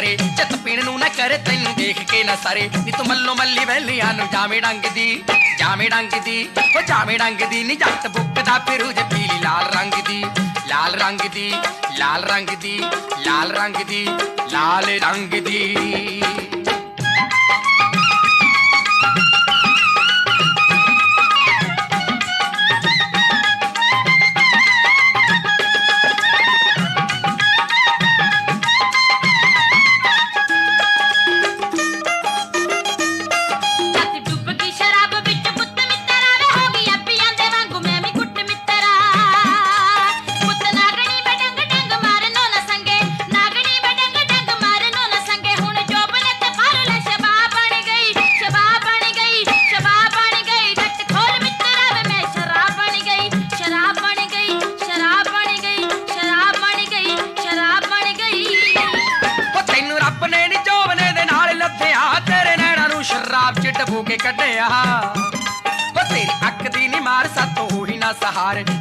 ਸਾਰੇ ਚਿੱਤ ਪੀਣ ਨੂੰ ਨਾ ਕਰੇ ਤੈਨੂੰ ਦੇਖ ਕੇ ਨਾ ਸਰੇ। ਨੀ ਤੂੰ ਮੱਲੋ ਮੱਲੀ ਵੈਲੀਆਂ ਨੂੰ ਜਾਵੇਂ ਡੰਗ ਦੀ ਜਾਵੇਂ ਡੰਗ ਦੀ ਉਹ ਜਾਵੇਂ ਡੰਗ ਦੀ ਨੀ ਜੱਟ ਬੁੱਕਦਾ ਫਿਰੂ ਜੇ ਪੀਲੀ ਲਾਲ ਰੰਗ ਦੀ ਲਾਲ ਰੰਗ ਦੀ ਲਾਲ ਰੰਗ ਦੀ ਲਾਲ ਰੰਗ ਦੀ ਲਾਲ ਰੰਗ ਦੀ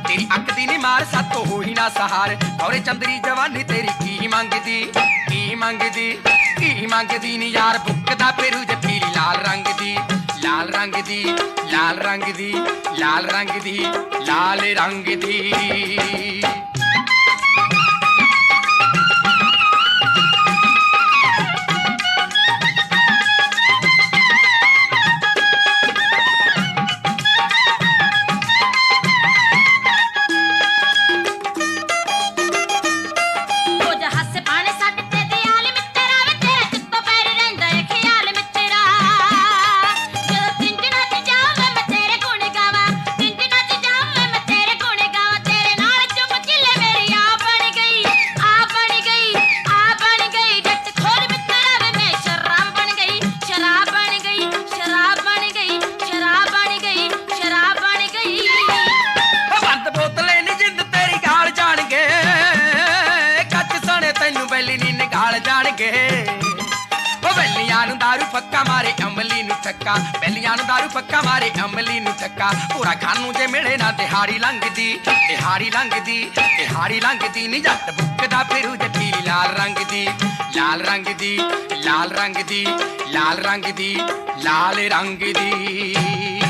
ਤੇਰੀ ਅੱਖ ਦੀ ਨੀ ਮਾਰ, ਸਾਤੋਂ ਹੋਈ ਨਾ ਸਹਾਰ। ਔਰੇ ਚੰਦਰੀ ਜਵਾਨੀ ਤੇਰੀ ਕੀ ਮੰਗਦੀ ਕੀ ਮੰਗਦੀ ਕੀ ਮੰਗਦੀ ਨੀ ਯਾਰ? ਬੁੱਕਦਾ ਪੇਰੂ ਜੇ ਪੀਲੀ ਲਾਲ ਰੰਗ ਦੀ, ਲਾਲ ਰੰਗ ਦੀ, ਲਾਲ ਰੰਗ ਦੀ, ਲਾਲ ਰੰਗ ਦੀ, ਲਾਲ ਰੰਗ ਦੀ। ਦਾਰੂ ਪੱਕਾ ਮਾਰੇ ਅਮਲੀ ਨੂੰ ਠੱਕਾ ਬੈਲੀਆਂ ਨੂੰ ਦਾਰੂ ਪੱਕਾ ਮਾਰੇ ਅਮਲੀ ਨੂੰ ਠੱਕਾ ਪੂਰਾ ਖਾਨੂੰ ਜੇ ਮਿਲੇ ਨਾ ਦਿਹਾੜੀ ਲੰਘਦੀ ਦਿਹਾੜੀ ਲੰਘਦੀ ਦਿਹਾੜੀ ਲੰਘਦੀ ਨੀ ਜੱਟ ਬੁੱਕਦਾ ਫਿਰੂ ਜੇ ਲਾਲ ਰੰਗ ਦੀ ਲਾਲ ਰੰਗ ਦੀ ਲਾਲ ਰੰਗ ਦੀ ਲਾਲ ਰੰਗ ਦੀ ਲਾਲ ਰੰਗ ਦੀ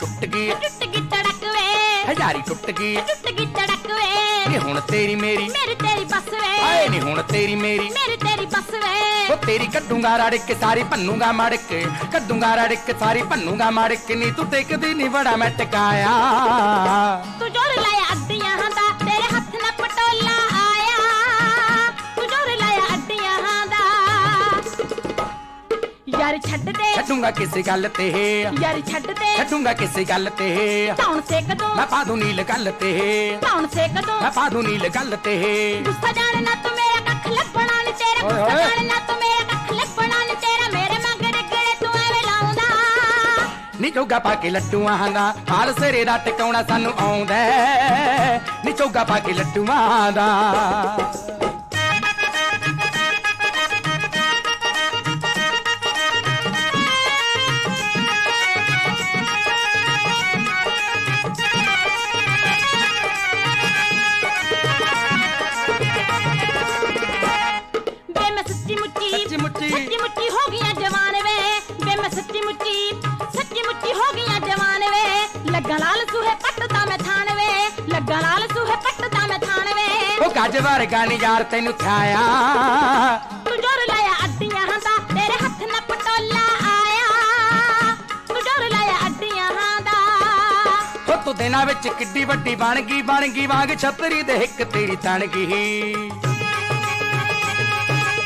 ਟੁੱਟ ਗਈ ਟੁੱਟ ਗਈ ਤੜਕ ਵੇ ਹਜ਼ਾਰੀ ਟੁੱਟ ਗਈ ਟੁੱਟ ਗਈ ਤੜਕ ਵੇ ਨੀ ਹੁਣ ਤੇਰੀ ਮੇਰੀ ਮੇਰੀ ਤੇਰੀ ਬੱਸ ਵੇ ਆਏ ਨੀ ਹੁਣ ਤੇਰੀ ਮੇਰੀ ਮੇਰੀ ਤੇਰੀ ਬੱਸ ਵੇ ਉਹ ਤੇਰੀ ਕੱਢੂੰਗਾ ਰੜ ਕੇ ਸਾਰੀ ਭੰਨੂਗਾ ਮੜ ਕੇ ਕੱਢੂੰਗਾ ਰੜ ਕੇ ਸਾਰੀ ਭੰਨੂਗਾ ਮੜ ਕੇ ਨੀ ਤੂੰ ਟਿਕਦੀ ਨੀ ਬੜਾ ਮੈਂ ਟਿਕਾਇਆ ਤੂੰ ਜੋਰ ਲਾਇਆ ਅੱਡੀਆਂ ਦਾ ਤੇਰੇ ਹੱਥ ਨਾਲ ਪਟੋਲਾ ਆਇਆ ਤੂੰ ਜੋਰ ਲਾਇਆ ਅੱਡੀਆਂ ਦਾ ਯਾਰ ਛੱਡ ਦੇ ਛੱਡੂੰਗਾ ਕਿਸੇ ਗੱਲ ਤੇ। ਯਾਰ ਛੱਡ ਦੇ। ਛੱਡੂੰਗਾ ਕਿਸੇ ਗੱਲ ਤੇ। ਧੌਣ ਸੇਕ ਦੋ। ਮੈਂ ਪਾ ਦੂੰ ਨੀਲ ਗੱਲ ਤੇ। ਧੌਣ ਸੇਕ ਦੋ। ਮੈਂ ਪਾ ਦੂੰ ਨੀਲ ਗੱਲ ਤੇ। ਗੁੱਸਾ ਜਾਣ ਨਾ ਤੂੰ ਮੇਰਾ ਕੱਖ ਲੱਭਣਾ ਨੀ ਤੇਰਾ। ਓਏ ਗੁੱਸਾ ਓਏ। ਜਾਣ ਨਾ ਤੂੰ ਮੇਰਾ ਕੱਖ ਲੱਭਣਾ ਨੀ ਤੇਰਾ। ਮੇਰੇ ਮਗਰ ਗੜੇ ਤੂੰ ਐਵੇਂ ਲਾਉਂਦਾ। ਨੀ ਚੋਗਾ ਪਾ ਕੇ ਲੱਡੂਆਂ ਦਾ। ਹਾਲ ਸਿਰੇ ਦਾ ਟਿਕਾਉਣਾ ਸਾਨੂੰ ਆਉਂਦਾ। ਨੀ ਚੋਗਾ ਪਾ ਕੇ ਲੱਡੂਆਂ ਦਾ। ਵੇ ਉਹ ਗੱਜ ਵਰਗਾ ਨੀ ਯਾਰ ਤੈਨੂੰ ਥਾਇਆ ਤੂੰ ਜੋਰ ਲਾਇਆ ਅੱਡੀਆਂ ਦਾ ਤੇਰੇ ਹੱਥ ਨਾਲ ਪਟੋਲਾ ਆਇਆ ਤੂੰ ਜੋਰ ਲਾਇਆ ਅੱਡੀਆਂ ਦਾ ਤੂੰ ਦਿਨਾਂ ਵਿੱਚ ਕਿੱਡੀ ਵੱਡੀ ਬਣ ਗਈ ਬਣ ਗਈ ਵਾਂਗ ਛਤਰੀ ਦੇ ਹਿੱਕ ਤੇਰੀ ਤਣ ਗਈ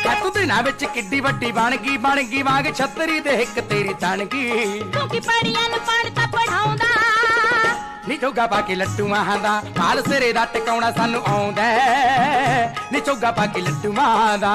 ਆ ਤੂੰ ਦਿਨਾਂ ਵਿੱਚ ਕਿੱਡੀ ਵੱਡੀ ਬਣ ਗਈ ਬਣ ਗਈ ਵਾਂਗ ਛਤਰੀ ਦੇ ਹਿੱਕ ਤੇਰੀ ਤਣ ਗਈ ਤੂੰ ਕੀ ਪੜੀਆਂ ਨੂੰ ਪੜ ਤਾਂ ਪੜਾਉਂਦਾ ਨੀ ਚੋਗਾ ਪਾ ਕੇ ਲੱਟੂਆਂ ਦਾ ਹਾਲ ਸਿਰੇ ਦਾ ਟਿਕਾਉਣਾ ਸਾਨੂੰ ਆਉਂਦਾ ਹੈ। ਨੀ ਚੋਗਾ ਪਾ ਕੇ ਲੱਟੂਆਂ ਦਾ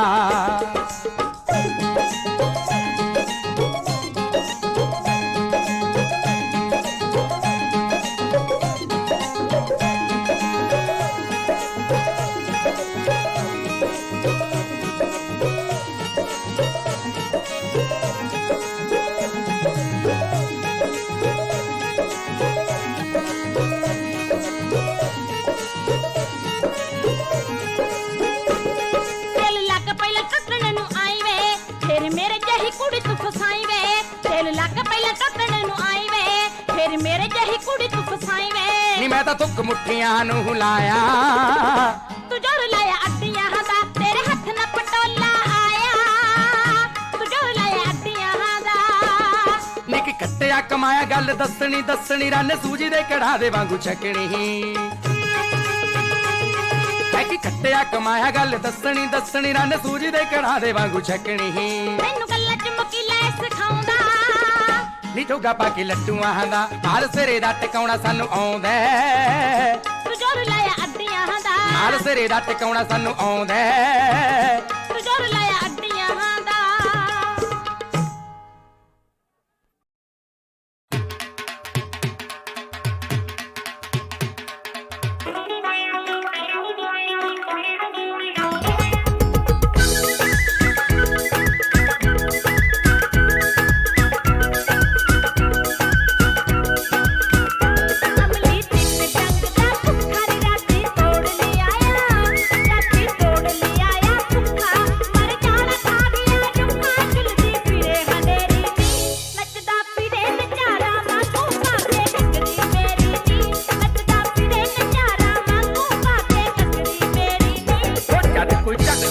ਮੈਂ ਤਾਂ ਤੁੱਕ ਮੁੱਠੀਆਂ ਨੂੰ ਲਾਇਆ ਤੂੰ ਜੋਰ ਲਾਇਆ ਅੱਡੀਆਂ ਦਾ ਤੇਰੇ ਹੱਥ ਨਾਲ ਪਟੋਲਾ ਆਇਆ। ਤੂੰ ਜੋਰ ਲਾਇਆ ਅੱਡੀਆਂ ਦਾ। ਨੀ ਕਿ ਕੱਟਿਆ ਕਮਾਇਆ ਗੱਲ ਦੱਸਣੀ ਦੱਸਣੀ ਰੰਨ ਸੂਜੀ ਦੇ ਕੜਾ ਦੇ ਵਾਂਗੂ ਛਕਣੀ। ਕਿ ਕੱਟਿਆ ਕਮਾਇਆ ਗੱਲ ਦੱਸਣੀ ਦੱਸਣੀ ਰੰਨ ਸੂਜੀ ਦੇ ਕੜਾ ਦੇ ਵਾਂਗੂ ਛਕਣੀ। ਮੈਨੂੰ ਨੀ ਚੋਗਾ ਪਾ ਕੇ ਲੱਟੂਆਂ ਦਾ। ਹਾਲ ਸਿਰੇ ਦਾ ਟਿਕਾਉਣਾ ਸਾਨੂੰ ਆਉਂਦਾ। ਤੂੰ ਜੋਰ ਲਾਇਆ ਅੱਡੀਆਂ ਦਾ। ਹਾਲ ਸਿਰੇ ਦਾ ਟਿਕਾਉਣਾ ਸਾਨੂੰ ਆਉਂਦਾ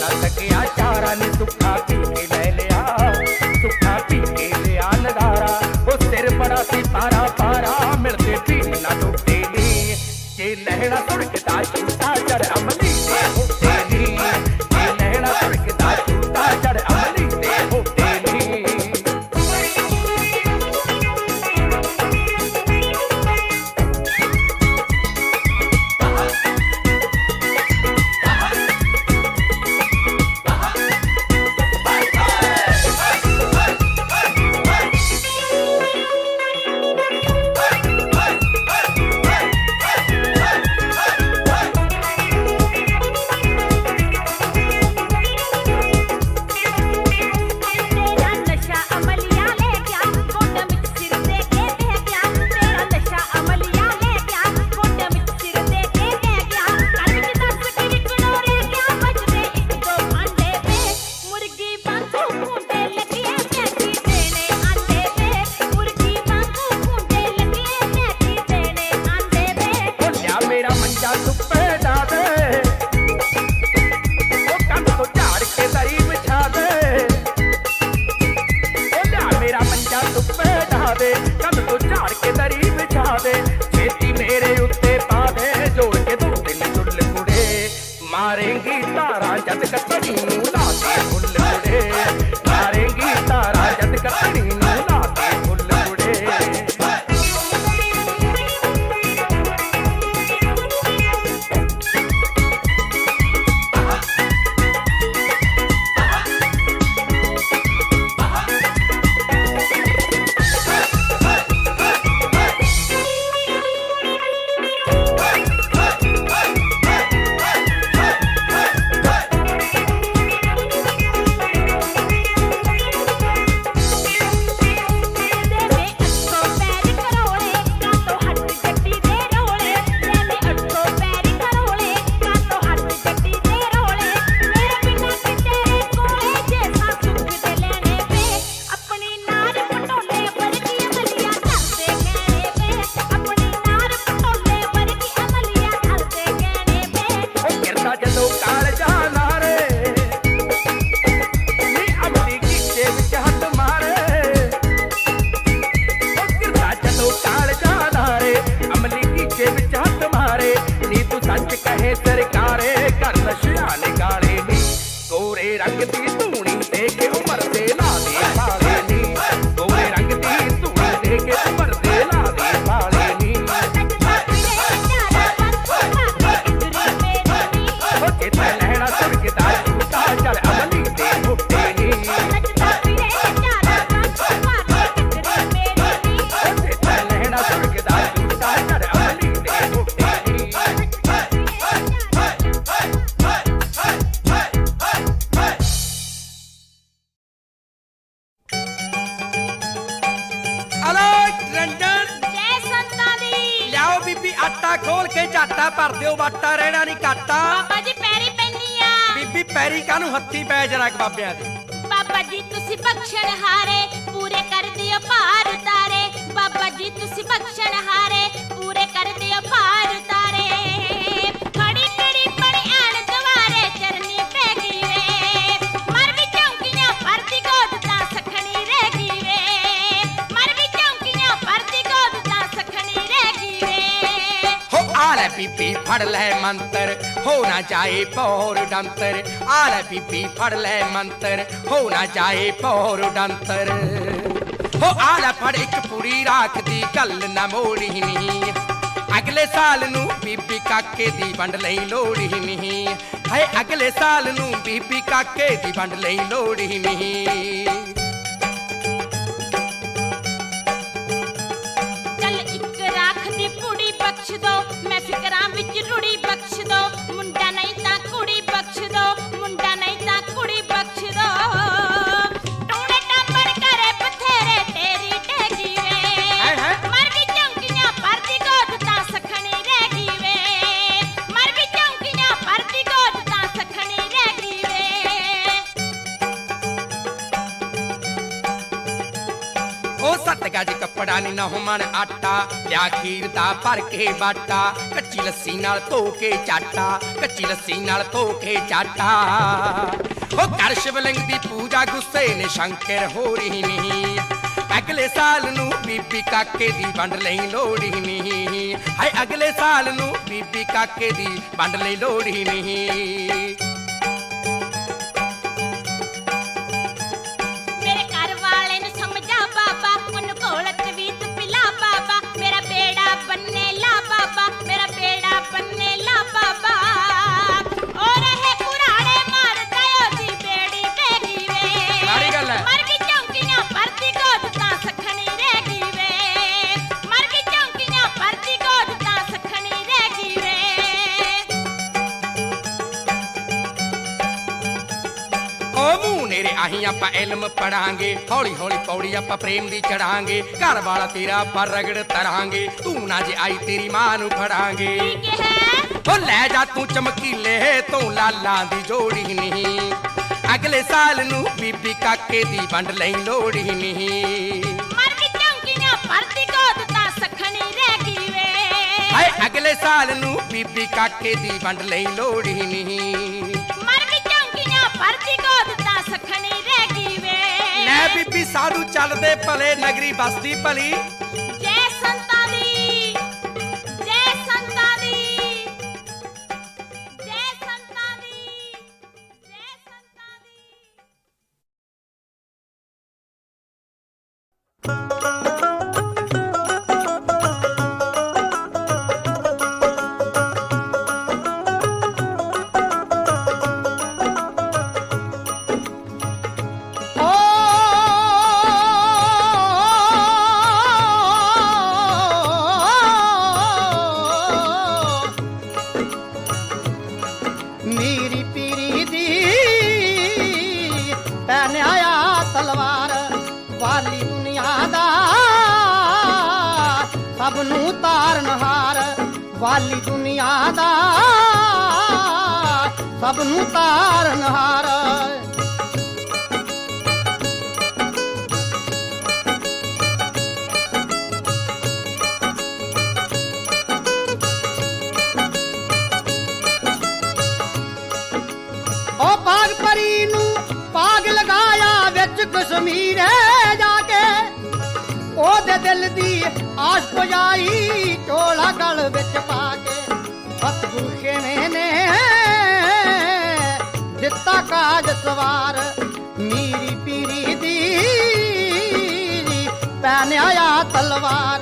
ਨਾ ਸਕਿਆ sabe ਹਲੋ ਟਰੰਡਣ ਜੈ ਸੰਤਾਂ ਦੀ ਲਿਆਓ ਬੀਬੀ ਆਟਾ ਖੋਲ ਕੇ ਝਾਟਾ ਭਰ ਦਿਓ ਵਾਟਾ ਰਹਿਣਾ ਨਹੀਂ ਕਾਟਾ ਬਾਬਾ ਜੀ ਪੈਰੀ ਪੈਣੀ ਆ। ਬੀਬੀ ਪੈਰੀ ਕਾਨੂੰ ਹੱਥੀ ਪੈ ਜਰਾ ਬਾਬਿਆਂ ਦੇ। ਬਾਬਾ ਜੀ ਤੁਸੀਂ ਬਖਸ਼ਣ ਹਾਰੇ ਪੂਰੇ ਕਰ ਦਿਓ ਭਾਰ ਉਤਾਰੇ। ਬਾਬਾ ਜੀ ਤੁਸੀਂ ਬਖਸ਼ਣ ਹਾਰੇ ਪੂਰੇ ਕਰ ਦਿਓ ਭਾਰ ਆ ਬੀਬੀ ਫੜ ਲੈ ਮੰਤਰ, ਹੋ ਨਾ ਜਾਏ ਪੌਰ ਡੰਤਰ। ਆ ਲੈ ਬੀਬੀ ਫੜ ਲੈ ਮੰਤਰ, ਹੋ ਨਾ ਜਾਏ ਪੌਰ ਡੰਤਰ। ਹੋ ਆ ਲੈ ਫੜ ਇੱਕ ਪੂਰੀ ਰਾਖ ਦੀ ਗੱਲ ਨਾ ਮੋੜੀ ਨਹੀਂ। ਅਗਲੇ ਸਾਲ ਨੂੰ ਬੀਬੀ ਕਾਕੇ ਦੀ ਵੰਡ ਲਈ ਲੋੜ ਹੀ ਨਹੀਂ। ਹਾਏ ਅਗਲੇ ਸਾਲ ਨੂੰ ਬੀਬੀ ਕਾਕੇ ਦੀ ਵੰਡ ਲਈ ਲੋੜ ਹੀ ਨਹੀਂ। ਗਜ ਨੀ ਨਾ ਮਣ ਆਟਾ, ਲਿਆ ਖੀਰ ਦਾ ਭਰ ਕੇ ਬਾਟਾ, ਕੱਚੀ ਲੱਸੀ ਨਾਲ ਧੋ ਕੇ ਚਾਟਾ, ਕੱਚੀ ਲੱਸੀ ਨਾਲ ਧੋ ਕੇ ਚਾਟਾ। ਉਹ ਕਰ ਸ਼ਿਵਲਿੰਗ ਦੀ ਪੂਜਾ ਗੁੱਸੇ ਨੇ ਸ਼ੰਕਰ ਹੋ ਰਹੀ ਨਹੀਂ ਅਗਲੇ ਸਾਲ ਨੂੰ ਬੀਬੀ ਕਾਕੇ ਦੀ ਵੰਡ ਲਈ ਲੋੜੀ ਨਹੀਂ ਹਾਏ, ਅਗਲੇ ਸਾਲ ਨੂੰ ਬੀਬੀ ਕਾਕੇ ਦੀ ਵੰਡ ਲਈ ਲੋੜੀ ਨਹੀਂ ਆਪਾਂ ਇਲਮ ਪੜਾਂਗੇ ਹੌਲੀ ਹੌਲੀ ਪੌੜੀ ਆਪਾਂ ਪ੍ਰੇਮ ਦੀ ਚੜਾਂਗੇ ਘਰ ਵਾਲਾ ਤੇਰਾ ਪਰ ਰਗੜ ਤਰਾਂਗੇ ਤੂੰ ਨਾ ਜੇ ਆਈ ਤੇਰੀ ਮਾਂ ਨੂੰ ਫੜਾਂਗੇ। ਓ ਲੈ ਜਾ ਤੂੰ ਚਮਕੀਲੇ ਤੂੰ ਲਾਲਾਂ ਦੀ ਜੋੜੀ ਨਹੀਂ। ਅਗਲੇ ਸਾਲ ਨੂੰ ਬੀਬੀ ਕਾਕੇ ਦੀ ਵੰਡ ਲਈ ਲੋੜੀ ਨਹੀਂ। ਮਰ ਗਈ ਚੌਂਕੀਆਂ ਪਰਦੀ ਗੋਦ ਤਾਂ ਸਖਣੀ ਰਹਿ ਗਈ ਵੇ। ਹਾਏ ਅਗਲੇ ਸਾਲ ਨੂੰ ਬੀਬੀ ਕਾਕੇ ਦੀ ਵੰਡ ਲਈ ਲੋੜੀ ਨਹੀਂ। ਮਰ ਗਈ ਚੌਂਕੀਆਂ ਪਰਦੀ ਗੋਦ ਤਾਂ ਸਖਣੀ ਰਹਿ ਗਈ ਵੇ। ਲੈ ਬੀਬੀ ਸਾਧੂ ਚੱਲਦੇ ਭਲੇ ਨਗਰੀ ਬਸਦੀ ਭਲੀ। ਪੁਜਾਈ ਝੋਲਾ ਗਲ ਵਿੱਚ ਪਾ ਕੇ ਸਤਿਗੁਰੂ ਖੇਵੇਂ ਨੇ ਦਿੱਤਾ ਕਾਜ ਸਵਾਰ। ਮੀਰੀ ਪੀਰੀ ਦੀ ਪੈਨ ਆਇਆ ਤਲਵਾਰ।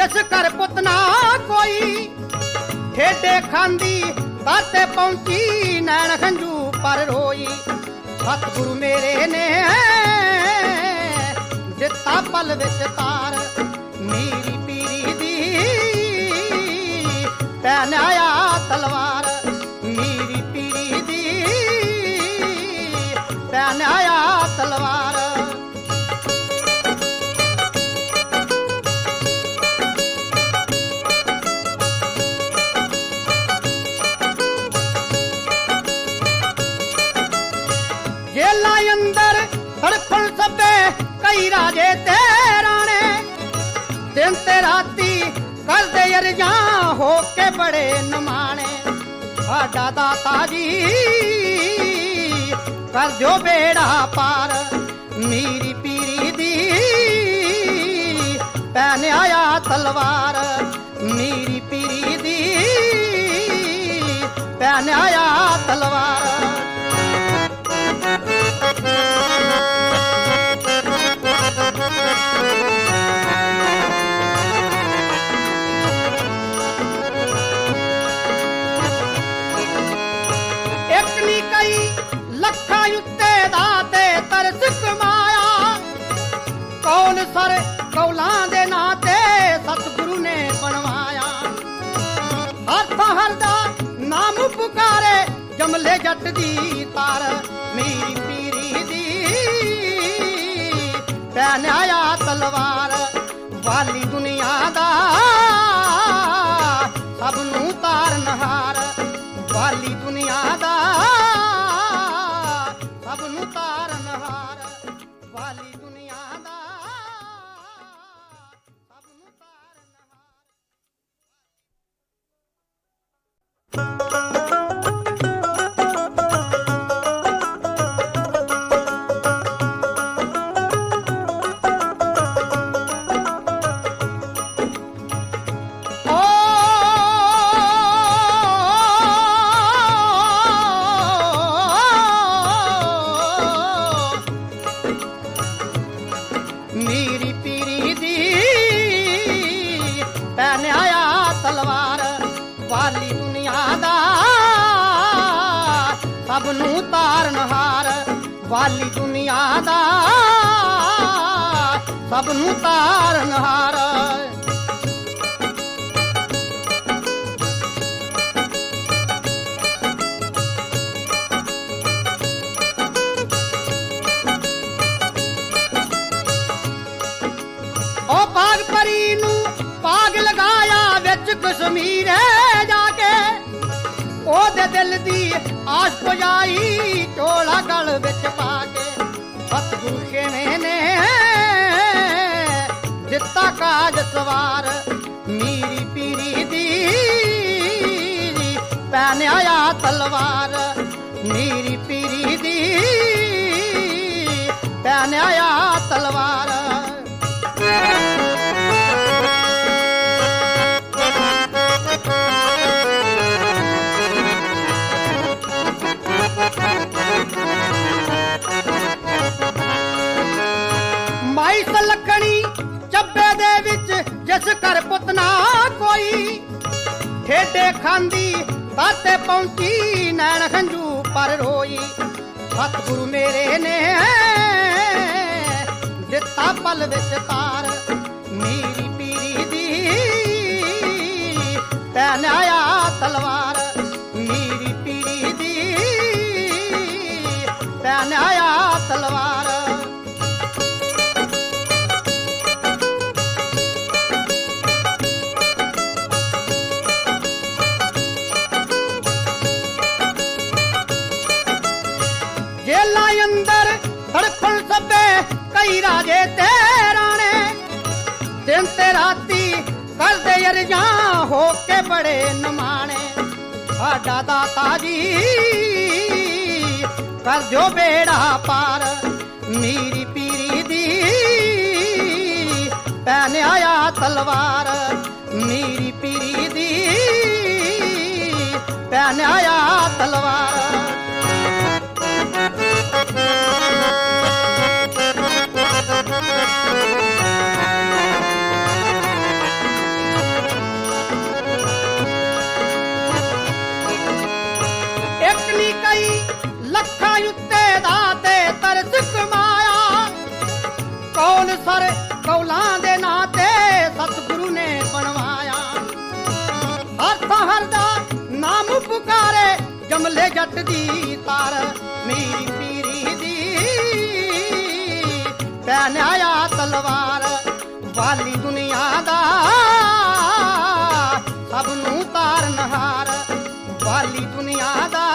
ਜਿਸ ਘਰ ਪੁੱਤ ਨਾ ਕੋਈ, ਠੇਡੇ ਖਾਂਦੀ ਬਾਤੇ ਪਹੁੰਚੀ, ਨੈਣ ਖੰਜੂ ਪਰ ਰੋਈ। ਸਤਿਗੁਰੂ ਮੇਰੇ ਨੇ ਦਿੱਤਾ ਪਲ ਵਿੱਚ ਤਾਰ ਮੇਰੀ ਪੀਰੀ ਦੀ, ਪੈਨ ਆਇਆ ਤਲਵਾਰ। ਕਰਦੇ ਹੋ ਕੇ ਬੜੇ ਨਮਾਣੇ, ਸਾਡਾ ਦਾਤਾ ਜੀ ਕਰ ਦਿਓ ਬੇੜਾ ਪਾਰ, ਮੇਰੀ ਪੀਰੀ ਦੀ ਪੈਨ ਆਇਆ ਤਲਵਾਰ, ਮੇਰੀ ਪੀਰੀ ਦੀ ਪੈਨ ਆਇਆ ਤਲਵਾਰ। ਸਭ ਨੂੰ ਤਾਰਨ ਹਾਰ। ਵਾਲੀ ਦੁਨੀਆ ਦਾ ਪੈਨ ਆਇਆ ਤਲਵਾਰ, ਵਾਲੀ ਦੁਨੀਆ ਦਾ। ਸਭ ਨੂੰ ਤਾਰਨ ਹਾਰ, ਵਾਲੀ ਦੁਨੀਆ ਦਾ। ਸਭ ਨੂੰ ਤਾਰਨ ਹਾਰ। ਕਸ਼ਮੀਰੇ ਜਾ ਕੇ। ਉਹਦੇ ਦਿਲ ਦੀ ਆਸ ਪੁਜਾਈ ਝੋਲਾ ਗਲ ਵਿੱਚ ਪਾ ਕੇ। ਸਤਿਗੁਰੂ ਕਿਵੇਂ ਨੇ? ਦਿੱਤਾ ਕਾਜ ਸਵਾਰ ਮੇਰੀ ਪੀਰੀ ਦੀ। ਪੈਨ ਆਇਆ ਤਲਵਾਰ ਮੇਰੀ ਪੀਰੀ ਦੀ। ਪੈਨ ਆਇਆ ਤਲਵਾਰ। ਜਿਸ ਘਰ ਪੁੱਤ ਨਾ ਕੋਈ ਠੇਡੇ ਖਾਂਦੀ ਬਾਤੇ ਪਹੁੰਚੀ ਨੈਣ ਖੰਜੂ ਪਰ ਰੋਈ। ਸਤਿਗੁਰੂ ਮੇਰੇ ਨੇ ਦਿੱਤਾ ਪਲ ਵਿੱਚ ਤਾਰ ਮੇਰੀ ਪੀਰੀ ਦੀ ਪੈਨ ਆਇਆ ਤਲਵਾਰ। ਕਰਦੇ ਹੋ ਕੇ ਬੜੇ ਨਮਾਣੇ। ਸਾਡਾ ਦਾਤਾ ਜੀ ਕਰ ਦਿਓ ਬੇੜਾ ਪਾਰ। ਮੇਰੀ ਪੀਰੀ ਦੀ ਪੈਨ ਆਇਆ ਤਲਵਾਰ। ਮੇਰੀ ਪੀਰੀ ਦੀ ਪੈਨ ਆਇਆ ਤਲਵਾਰ। ਪਰ ਕੌਲਾਂ ਦੇ ਨਾਂ ਤੇ ਸਤਿਗੁਰੂ ਨੇ ਬਣਵਾਇਆ। ਹਰਥ ਹਰ ਦਾ ਨਾਮ ਪੁਕਾਰੇ, ਜਮਲੇ ਜੱਟ ਦੀ ਤਾਰ ਮੇਰੀ ਪੀਰੀ ਦੀ। ਪੈਨਿਆ ਤਲਵਾਰ, ਵਾਲੀ ਦੁਨੀਆ ਦਾ ਸਭ ਨੂੰ ਤਾਰ ਨਹਾਰ, ਵਾਲੀ ਦੁਨੀਆ ਦਾ